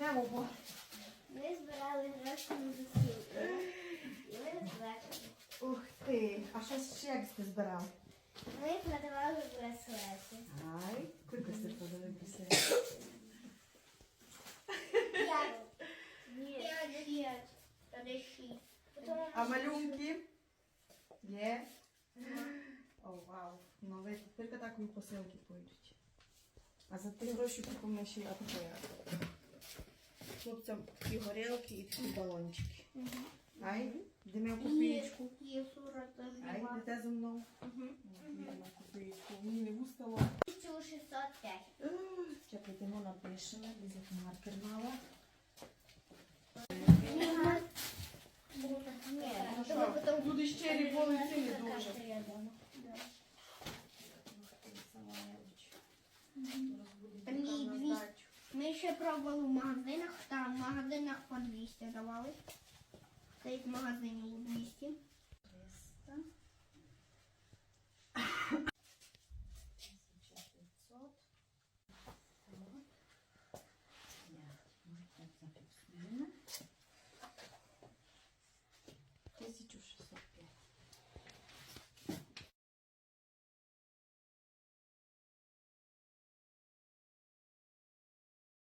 дерево, бо Ми збирали гроші на засілку. І ми розплачили. ух ти. А що ще як ти збирав? Ми продавали браслети. Ай, скільки ти подивитися? П'ять. П'ять. П'ять. Та де шість. А малюнки? Є? О, вау. Ну, ви тільки так ви посилки пойдуть. А за три гроші купимо ще й атмосфера. Хлопцям такі горілки і такі балончики. Ай, йдемо в копієчку. Є 40 Ай, йдете зі мною. Йдемо на копієчку. Мені не густало. 1605. Ще підемо напишемо, без маркер мала. Ні, Ну що, люди ці не дуже. Дві. Ми ще пробували в магазинах, там в магазинах по 200 давали. Стоїть в магазині